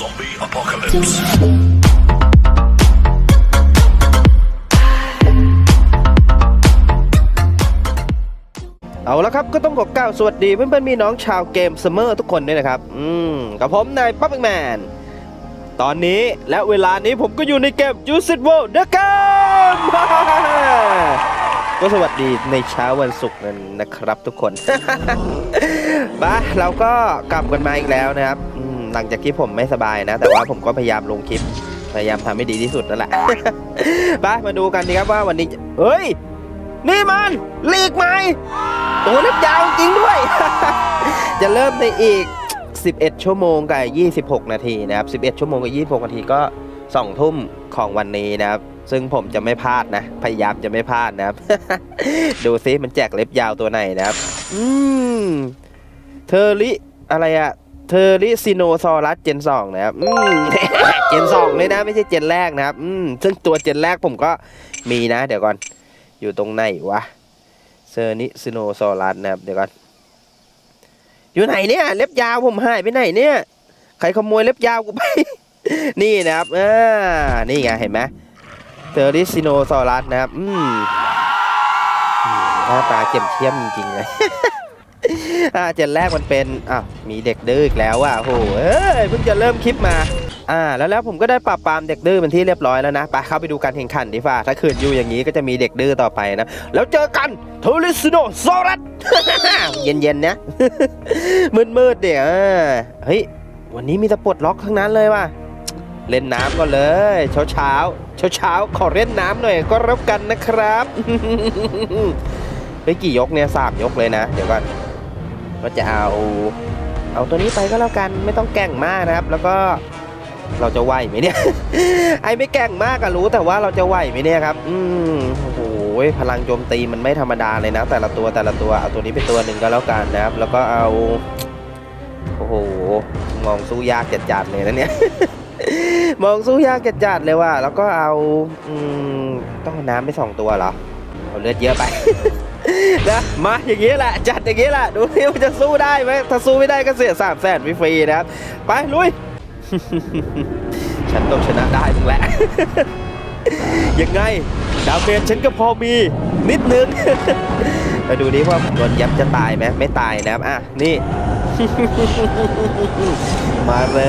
Zombie apocalypse. เอาละครับก็ต้องขอกล่าวสวัสดีเพื่อนๆมีน้องชาวเกมเสมอทุกคนด้วยนะครับ อืมกับผมนายป๊อปแมน ตอนนี้และเวลานี้ผมก็อยู่ในเกม j u i c e World The Game ก็สวัสดีในเช้าวันศุกร์นั้นนะครับทุกคนไปะเราก็กลับกันมาอีกแล้วนะครับอื หลังจากที่ผมไม่สบายนะ แต่ว่าผมก็พยายามลงคลิป พยายามทำให้ดีที่สุดนั่นแหละไปมาดูกันดีครับว่าวันนี้เฮ้ย นี่มันลีกใหม่ตัวเล็บยาวจริงด้วย จะเริ่มในอีก 11 ชั่วโมงกับ 26 นาทีนะครับ 11 ชั่วโมงกับ 26 นาทีก็ 2 ทุ่มของวันนี้นะครับ ซึ่งผมจะไม่พลาดนะ พยายามจะไม่พลาดนะครับ ดูซิมันแจกเล็บยาวตัวไหนนะครับ อืมเทอริอะไรอะ เทอริซิโนซอรัสเจน2นะครับอืมเจน2เลยนะไม่ใช่เจนแรกนะครับอืมซึ่งตัวเจนแรกผมก็มีนะ เดี๋ยวก่อนอยู่ตรงไหนวะเซอร์นิซิโนซอรัสนะครับเดี๋ยวก่อนอยู่ไหนเนี่ย เล็บยาวผมหายไปไหนเนี่ยใครขโมยเล็บยาวกูไป นี่นะครับอ่านี่ไงเห็นไหมเซอร์นิซิโนซอรัสนะครับอืมหน้าตาเข็มเทียมจริงๆเลย อ่าเจนแรกมันเป็นอ้าวมีเด็กดื้ออีกแล้วว่ะโอ้โหเอ้ยเพิ่งจะเริ่มคลิปมาอ่าแล้วแล้วผมก็ได้ปราบปรามเด็กดื้อเป็นที่เรียบร้อยแล้วนะไปเข้าไปดูการแข่งขันดีฟ่าถ้าคืนอยู่อย่างนี้ก็จะมีเด็กดื้อต่อไปนะ แล้วเจอกันโทริสโนซอรัสเย็นๆนะมืดๆเดี๋ยวเฮ้ยวันนี้มีต่ปลดล็อกทั้งนั้นเลยว่ะเล่นน้ำก่อนเลยเช้าเช้าเช้าเช้าขอเล่นน้ำหน่อยก็รับกันนะครับเฮ้ยกี่ยกเนี่ยสามยกเลยนะ เดี๋ยวก่อน ก็จะเอา เอาตัวนี้ไปก็แล้วกันไม่ต้องแก่งมากนะครับ แล้วก็เราจะไหวไหมเนี่ย ไอ้ไม่แก่งมากอะรู้แต่ว่าเราจะไหวไหมเนี่ยครับ อืมโอ้โหพลังโจมตีมันไม่ธรรมดาเลยนะ แต่ละตัวแต่ละตัวเอาตัวนี้เป็นตัวหนึ่งก็แล้วกันนะครับ แล้วก็เอาโอ้โหมองสู้ยากจัดๆเลยนะเนี่ยมองสู้ยากจัดๆเลยว่ะแล้วก็เอาอืมต้องน้ำไปสองตัวเหรอเอาเลือดเยอะไป นะมาอย่างนี้แหละจัดอย่างนี้แหละดูสิว่าจะสู้ได้ไหมถ้าสู้ไม่ได้ก็เสียสามแสนฟรีๆนะครับ ไปลุย ฉันต้องชนะได้มึงแหละ ยังไง ดาวเมจฉันก็พอมีนิดนึงมาดูดิว่าโดนยับจะตายไหมไม่ตายนะครับอะนี่ มาเล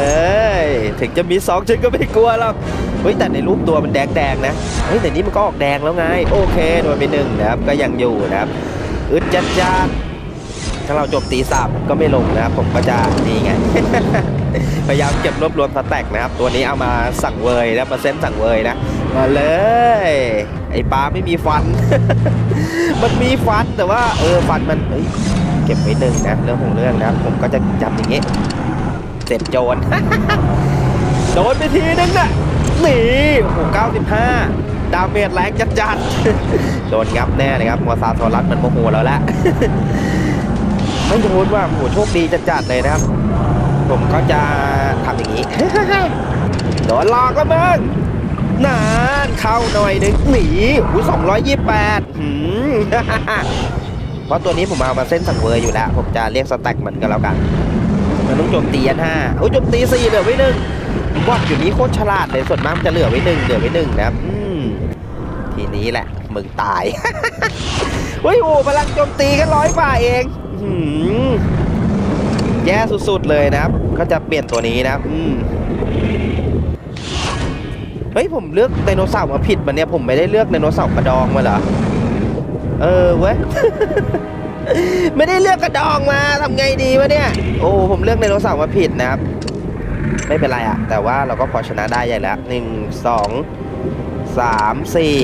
ย ถึงจะมีสองฉันก็ไม่กลัวหรอก เฮ้ยแต่ในรูปตัวมันแดงๆนะเฮ้ยแต่นี่มันก็ออกแดงแล้วไง โอเคโดนไปหนึ่งนะครับก็ยังอยู่นะครับอึดจัดจ้าถ้าเราจบตีสับก็ไม่ลงนะครับผมก็จะนี่ไง พยายามเก็บรวบรวมสแต็กนะครับ ตัวนี้เอามาสั่งเวยนะเปอร์เซ็นต์สั่งเวยนะ มาเลย ไอ้ปลาไม่มีฟัน มันมีฟันแต่ว่า เออฟันมันเก็บไว้หนึ่งนะเรื่องของเรื่องนะผมก็จะจำอย่างงี้เสร็จโจรโดนไปทีนึงนะ นี่โอ้โห95 ดาเมจแรงจัดจัดๆ โดนงับแน่เลยครับมอซาโซลัสมันโมโหแล้วแหละไม่โดนว่าโหโชคดีจัดจัดๆเลยนะครับ ผมก็จะทำอย่างนี้ โดนหลอกแล้วมึงนานเข้าหน่อยหนึ่งหนีอุ้ยสองร้อยยี่แปดเพราะตัวนี้ผมเอามาเส้นสังเวยอยู่แล้ว ผมจะเรียกสแต็กมันก็แล้วกัน มันต้องโจมตีอันห้าโอ้ยโจมตีสี่เหลือไว้หนึ่ง บอดอยู่นี้โคตรฉลาดเลยส่วนมากมันจะเหลือไว้หนึ่งเหลือไว้หนึ่งนะครับทีนี้แหละ มึงตาย เฮ้ยโอ้พลังโจมตีแค่ร้อยกว่าเองแย่สุดๆเลยนะครับ ก็จะเปลี่ยนตัวนี้นะครับเฮ้ยผมเลือกไดโนเสาร์มาผิดมันเนี่ยผมไม่ได้เลือกไดโนเสาร์กระดองมาเหรอ เออเว้ย ไม่ได้เลือกกระดองมาทำไงดีวะเนี่ย โอ้ผมเลือกไดโนเสาร์มาผิดนะครับ ไม่เป็นไรอะแต่ว่าเราก็พอชนะได้ใหญ่แล้วหนึ่งสองสามสี่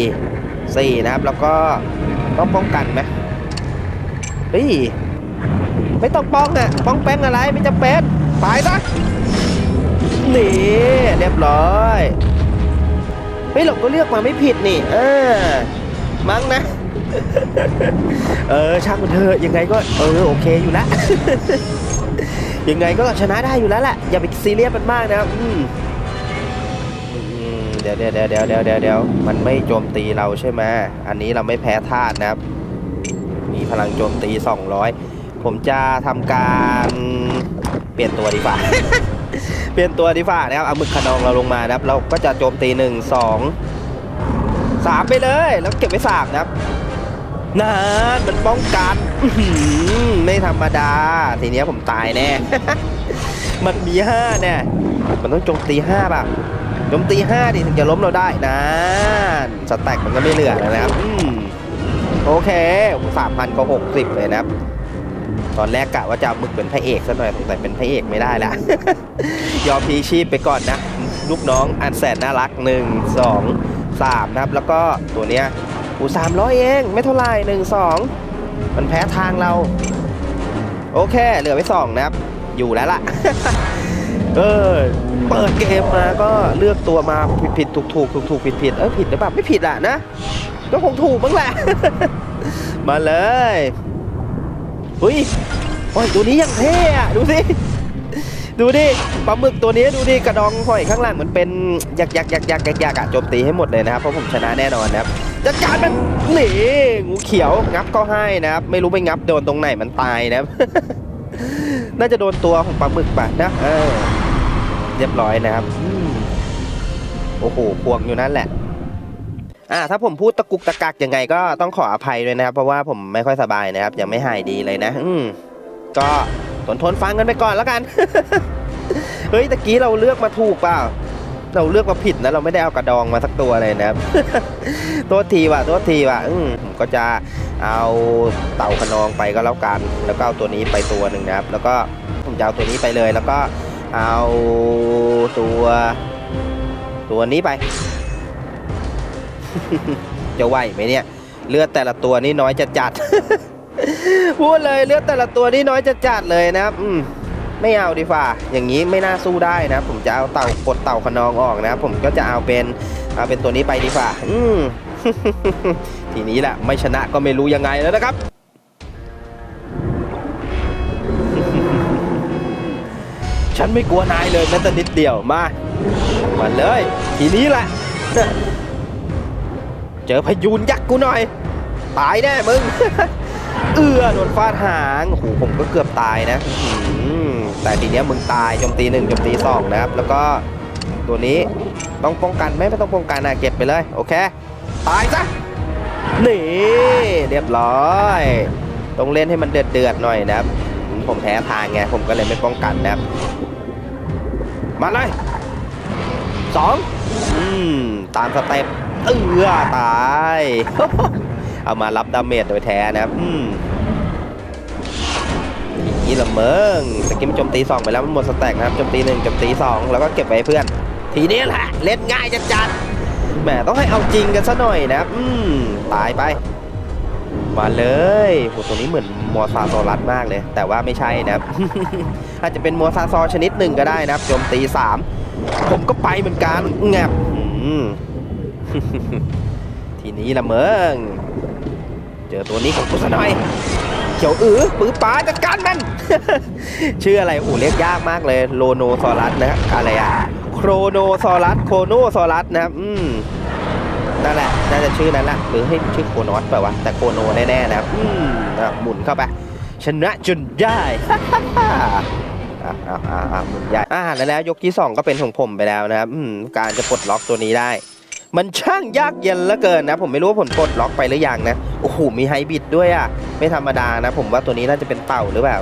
สี่นะครับ แล้วก็ต้องป้องกันไหมเฮ้ยไม่ต้องป้องอะป้องแป้งอะไรไม่จำเป็นไปซะนี่เรียบร้อยเฮ้ยเราก็เลือกมาไม่ผิดนี่ เออมั้งนะ เออช่างมันเถอะยังไงก็เออโอเคอยู่แล้วยังไงก็ชนะได้อยู่แล้วแหละอย่าไปซีเรียสมันมากนะอืมเดี๋ยวเดี๋ยวเดี๋ยวเดี๋ยวเดี๋ยวเดี๋ยวเดี๋ยวมันไม่โจมตีเราใช่ไหมอันนี้เราไม่แพ้ธาตุนะครับ มีพลังโจมตี 200 ผมจะทำการเปลี่ยนตัวดีกว่าไปลี่ยนตัวดีฝ่านะครับเอามึกขนองเราลงมานะครับ เราก็จะโจมตีหนึ่งสองสามไปเลย แล้วเก็บไว้สามนะครับ นานมันป้องกันไม่ธรรมดา ทีนี้ผมตายแน่ มันมีห้าเนี่ยมันต้องโจมตีห้าป่ะโจมตีห้าดิถึงจะล้มเราได้นานสแต็กมันก็ไม่เหลือนะครับโอเคสามพันก็หกสิบเลยนะครับ ตอนแรกกะว่าจะมึกเป็นพระเอกซะหน่อยแต่เป็นพระเอกไม่ได้ละยอมพีชีพไปก่อนนะ ลูกน้องอันแสนน่ารักหนึ่งสองสามนะครับ แล้วก็ตัวเนี้ย อูสามร้อยเองไม่เท่าไหร่หนึ่งสองมันแพ้ทางเรา โอเค เหลือไว้สองนะครับ อยู่แล้วล่ะ เออ เปิดเกมมาก็เลือกตัวมาผิดผิดถูกถูกถูกถูกผิดผิดเออผิดหรือเปล่าไม่ผิดอะนะ ก็คงถูกบ้างแหละ มาเลยอุ้ยโอ้ยตัวนี้ยังเท่อะดูสิดูดิปลาหมึกตัวนี้ดูดิกระดองหอยข้างล่างเหมือนเป็นยักยักยักยักยักยักอะโจมตีให้หมดเลยนะครับเพราะผมชนะแน่นอนนะครับ จัดการมันนี่งูเขียวงับก็ให้นะครับ ไม่รู้ไปงับโดนตรงไหนมันตายนะครับ น่าจะโดนตัวของปลาหมึกปะนะเออเรียบร้อยนะครับโอ้โหพวงอยู่นั่นแหละอ่าถ้าผมพูดตะกุกตะกักยังไงก็ต้องขออภัยด้วยนะครับ เพราะว่าผมไม่ค่อยสบายนะครับ ยังไม่หายดีเลยนะ อืมก็ทนทนฟังกันไปก่อนแล้วกัน เฮ้ยตะกี้เราเลือกมาถูกเปล่า เราเลือกมาผิดนะเราไม่ได้เอากระดองมาสักตัวเลยนะครับโทษทีว่ะโทษทีว่ะอืมผมก็จะเอาเต่าขนองไปก็แล้วกัน แล้วก็เอาตัวนี้ไปตัวหนึ่งนะครับ แล้วก็ผมจะเอาตัวนี้ไปเลย แล้วก็เอาตัว ตัวนี้ไปจะไหวไหมเนี่ย เลือดแต่ละตัวนี่น้อยจะจัดพูดเลยเลือดแต่ละตัวนี่น้อยจะจัดเลยนะครับอืม ไม่เอาดีฝ่าอย่างนี้ไม่น่าสู้ได้นะ ผมจะเอาเต่ากดเต่าขนองออกนะผมก็จะเอาเป็นเอาเป็นตัวนี้ไปดีฝ่าอืมทีนี้แหละไม่ชนะก็ไม่รู้ยังไงแล้วนะครับ ฉันไม่กลัวนายเลยแม้แต่นิดเดียวมามาเลย ทีนี้แหละ เจอพยูนยักษ์กูหน่อย ตายแน่มึง เอือโดนฟาดหางโอ้โหผมก็เกือบตายนะ แต่ทีเนี้ยมึงตายโจมตีหนึ่งโจมตีสองนะครับ แล้วก็ตัวนี้ต้องป้องกันไหมไม่ต้องป้องกันนะเก็บไปเลยโอเคตายซะนี่เรียบร้อยต้องเล่นให้มันเดือดเดือดๆหน่อยนะครับ ผมแพ้ทางไงผมก็เลยไม่ป้องกันนะครับมาเลยสองอืมตามสเต็ปเอือตาย เอามารับดาเมจโดยแท้นะครับ อืม กี้ละเมิงตะกี้มันโจมตีสองไปแล้วมันหมดสแต็กนะครับโจมตีหนึ่งโจมตีสองแล้วก็เก็บไว้เพื่อน ทีนี้แหละเล่นง่ายจัดจัดๆแหมต้องให้เอาจริงกันซะหน่อยนะอืมตายไป มาเลยโหตัวนี้เหมือนมอซาโซรัสมากเลย แต่ว่าไม่ใช่นะครับอาจจะเป็นมอซาซอชนิดหนึ่งก็ได้นะครับโจมตีสามผมก็ไปเหมือนกันแงบอืมทีนี้ละเมิงเจอตัวนี้ของกุศหน่อย เขียวอือปือป๋าจัดการมัน ชื่ออะไรอ้โหเรียกยากมากเลยโลโนซอรัสนะอะไรอะโครโนซอรัสโคโนซอรัสนะครับอืมนั่นแหละน่าจะชื่อนั้นแหละหรือให้ชื่อโคนอสเปล่าวะแต่โคโนแน่ๆนะครับอืมอะหมุนเข้าไปชนะจนได้อะอะอะอะหมุนใหญ่อ่าแล้วแล้วยกที่สองก็เป็นของผมไปแล้วนะครับการจะปลดล็อกตัวนี้ได้ มันช่างยากเย็นเหลือเกินนะ ผมไม่รู้ว่าผลปลดล็อกไปหรือยังนะ โอ้โห มีไฮบิดด้วยอะ ไม่ธรรมดานะ ผมว่าตัวนี้น่าจะเป็นเต่าหรือเปล่า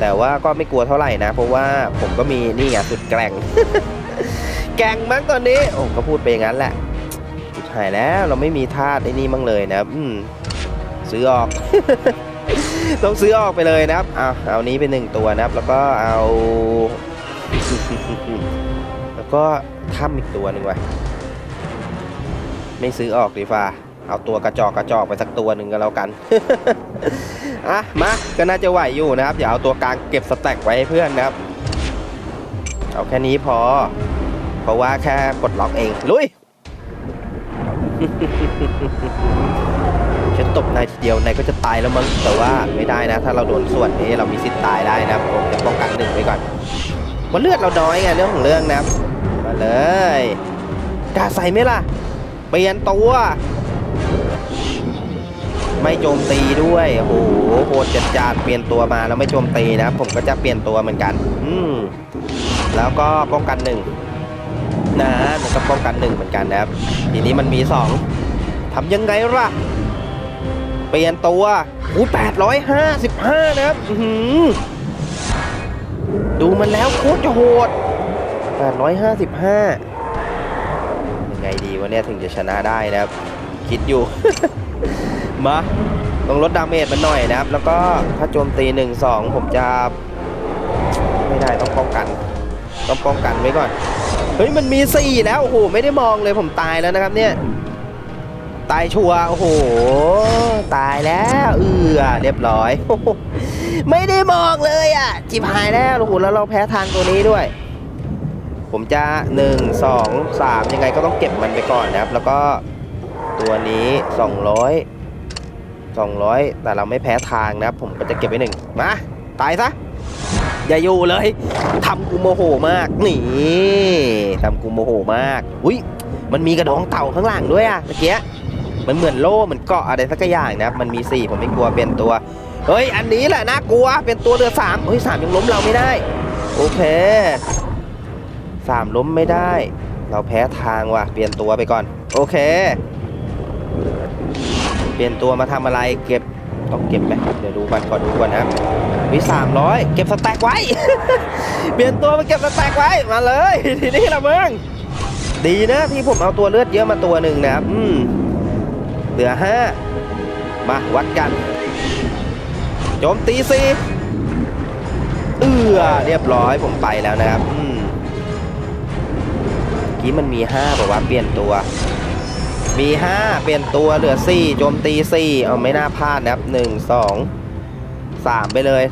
แต่ว่าก็ไม่กลัวเท่าไหร่นะ เพราะว่าผมก็มีนี่ไงสุดแกร่ง แกร่งมั้งตอนนี้ โอ้ก็พูดไปอย่างนั้นแหละสุดท้ายแล้วเราไม่มีธาตุไอ้นี่มั้งเลยนะ อืมซื้อออกต้องซื้อออกไปเลยนะครับ เอาเอานี้ไปหนึ่งตัวนะครับ แล้วก็เอา แล้วก็ถ้ำอีกตัวหนึ่งไว้ ไม่ซื้อออกดีฟ้าเอาตัวกระจอกกระจอกไปสักตัวหนึ่งก็แล้วกัน อะมา ก็น่าจะไหวอยู่นะครับ อย่าเอาตัวกลางเก็บสแต็กไว้ให้เพื่อนนะครับ เอาแค่นี้พอ เพราะว่าแค่กดล็อกเอง ลุยฉันตบนายเดียวนายก็จะตายแล้วมั้งแต่ว่าไม่ได้นะ ถ้าเราโดนส่วนนี้เรามีสิทธิ์ตายได้นะผมจะป้องกันหนึ่งไว้ก่อนมันเลือดเราน้อยไงเรื่องของเรื่องนะครับมาเลยกาใส่ไหมล่ะ เปลี่ยนตัว ไม่โจมตีด้วย โอ้โหโหดจัดจานเปลี่ยนตัวมาแล้วไม่โจมตีนะ ผมก็จะเปลี่ยนตัวเหมือนกัน อืมแล้วก็ป้องกันหนึ่งนะมันก็ป้องกันหนึ่งเหมือนกันนะครับ ทีนี้มันมีสองทำยังไงล่ะ เปลี่ยนตัวอู้แปดร้อยห้าสิบห้านะครับอื้อหือดูมันแล้วโคตรจะโหดแปดร้อยห้าสิบห้า ไงดีวะเนี่ยถึงจะชนะได้นะครับ คิดอยู่ มาต้องลดดาเมจมันหน่อยนะครับ แล้วก็ถ้าโจมตีหนึ่งสองผมจะ ไม่ได้ต้องป้องกัน ต้องป้องกันไว้ก่อน เฮ้ย มันมีสี่แล้วโอ้โหไม่ได้มองเลยผมตายแล้วนะครับเนี่ยตายชัวโอ้โห ตายแล้วเอือเรียบร้อย ไม่ได้มองเลยอะจิบหายแล้วโอ้โหแล้วเราแพ้ทางตัวนี้ด้วย ผมจะหนึ่งสองสามยังไงก็ต้องเก็บมันไปก่อนนะครับ แล้วก็ตัวนี้สองร้อยสองร้อยแต่เราไม่แพ้ทางนะครับ ผมก็จะเก็บไว้หนึ่งมา ตายซะ อย่าอยู่เลยทำกูโมโหมาก นี่ทำกูโมโหมาก อุ้ยมันมีกระดองเต่าข้างหลังด้วยอะเมื่อกี้มันเหมือนโล่เหมือนเกาะอะไรสักอย่างนะครับ มันมีสี่ผมไม่กลัวเป็นตัว เฮ้ย อันนี้แหละน่ากลัว เป็นตัวเรือสามเฮ้ยสามยังล้มเราไม่ได้ โอเค สามล้มไม่ได้ เราแพ้ทางว่ะ เปลี่ยนตัวไปก่อน โอเค เปลี่ยนตัวมาทำอะไรเก็บต้องเก็บไหมเดี๋ยวดูก่อนขอดูก่อนนะครับมีสามร้อยเก็บสแต็กไว้ เปลี่ยนตัวมาเก็บสแต็กไว้มาเลย ทีนี้ละมึงดีนะที่ผมเอาตัวเลือดเยอะมาตัวหนึ่งนะครับอืมเหลือห้ามาวัดกันโจมตีสี่เอือเรียบร้อยผมไปแล้วนะครับ อืม กี้มันมีห้าบอกว่าเปลี่ยนตัว มีห้าเปลี่ยนตัวเหลือสี่โจมตีสี่เอาไม่น่าพลาดนะครับหนึ่งสองสามไปเลย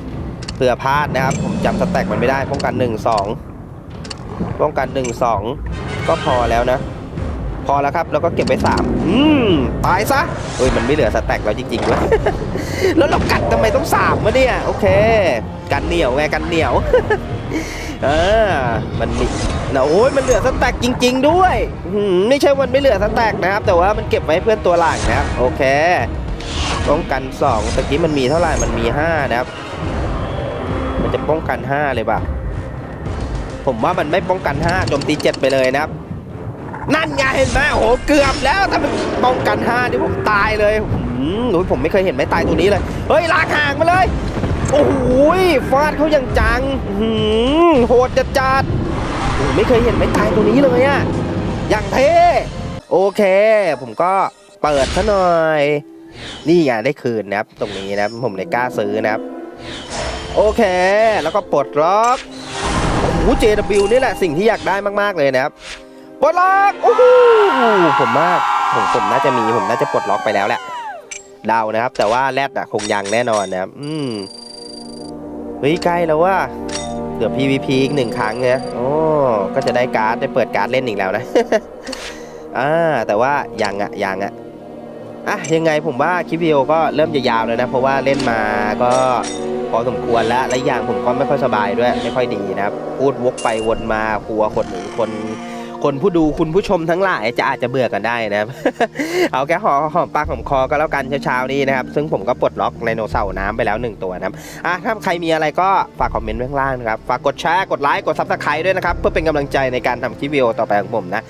เผื่อพลาดนะครับ ผมจำสแต็กมันไม่ได้ป้องกันหนึ่งสองป้องกันหนึ่งสองก็พอแล้วนะ พอแล้วครับ แล้วก็เก็บไปสามอืมตายซะเฮ้ยมันไม่เหลือสแต็กแล้วจริงๆด้วยแล้วเรากัดทำไมต้องสามวะเนี่ย โอเค กันเหนียวไงกันเหนียว ออมันมีนะโอ้ยมันเหลือสแต็กจริง ๆ ด้วยไม่ใช่มันไม่เหลือสแต็กนะครับ แต่ว่ามันเก็บไว้เพื่อนตัวหลังนะครับโอเคป้องกัน2ตะกี้มันมีเท่าไหร่มันมี 5 นะครับ มันจะป้องกัน 5 เลยป่ะ ผมว่ามันไม่ป้องกัน5โจมตี 7 ไปเลยนะครับ นั่นไงเห็นไหมโอ้โหเกือบแล้วถ้ามันป้องกัน5นี่ผมตายเลยอืมโอ้ยผมไม่เคยเห็นไม้ตายตัวนี้เลย เฮ้ยลากห่างมาเลย โอ้โหฟาดเขาอย่างจังหือโหดจัดจัดไม่เคยเห็นไม้ตายตัวนี้เลยอะอย่างเท่โอเค ผมก็เปิดซะหน่อย นี่ไงได้คืนนะครับตรงนี้นะครับผมเลยกล้าซื้อนะครับ โอเค แล้วก็ปลดล็อกโอ้โห JW นี่แหละสิ่งที่อยากได้มากๆเลยนะครับปลดล็อกโอ้โหผมมากผมผมน่าจะมีผมน่าจะปลดล็อกไปแล้วแหละเดานะครับ แต่ว่าแรดอะคงยังแน่นอนนะครับ อืม เฮ้ยใกล้แล้วว่าเดี๋ยว PVP อีกหนึ่งครั้งเนี่ยโอ้ก็จะได้การ์ดได้เปิดการ์ดเล่นอีกแล้วนะอ่าแต่ว่ายังอะยังอะอะยังไงผมว่าคลิปวิดีโอก็เริ่มจะยาวแล้วนะ เพราะว่าเล่นมาก็พอสมควรแล้วและอย่างผมก็ไม่ค่อยสบายด้วย ไม่ค่อยดีนะครับ พูดวกไปวนมากลัวคนหนึ่งคน คนผู้ดูคุณผู้ชมทั้งหลายจะอาจจะเบื่อกันได้นะครับ เอาแค่หอหอมปากหอมคอก็แล้วกันเช้าๆนี้นะครับ ซึ่งผมก็ปลดล็อกไดโนเสาร์น้ำไปแล้วหนึ่งตัวนะครับอะถ้าใครมีอะไรก็ฝากคอมเมนต์ไว้ข้างล่างนะครับ ฝากกดแชร์กดไลค์กดซับสไครต์ด้วยนะครับ เพื่อเป็นกำลังใจในการทำคลิปวิดีโอต่อไปของผมนะ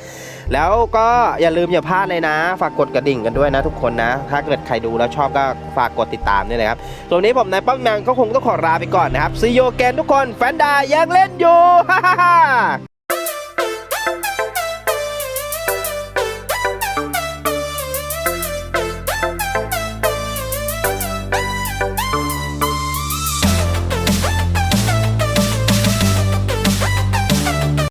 แล้วก็อย่าลืมอย่าพลาดเลยนะ ฝากกดกระดิ่งกันด้วยนะทุกคนนะ ถ้าเกิดใครดูแล้วชอบก็ฝากกดติดตามด้วยนะครับส่วนนี้ผมนายป้อมแมนก็คงต้องขอลาไปก่อนนะครับซีโยแกนทุกคนแฟนดายังเล่นอยู่ฮ่าฮ่า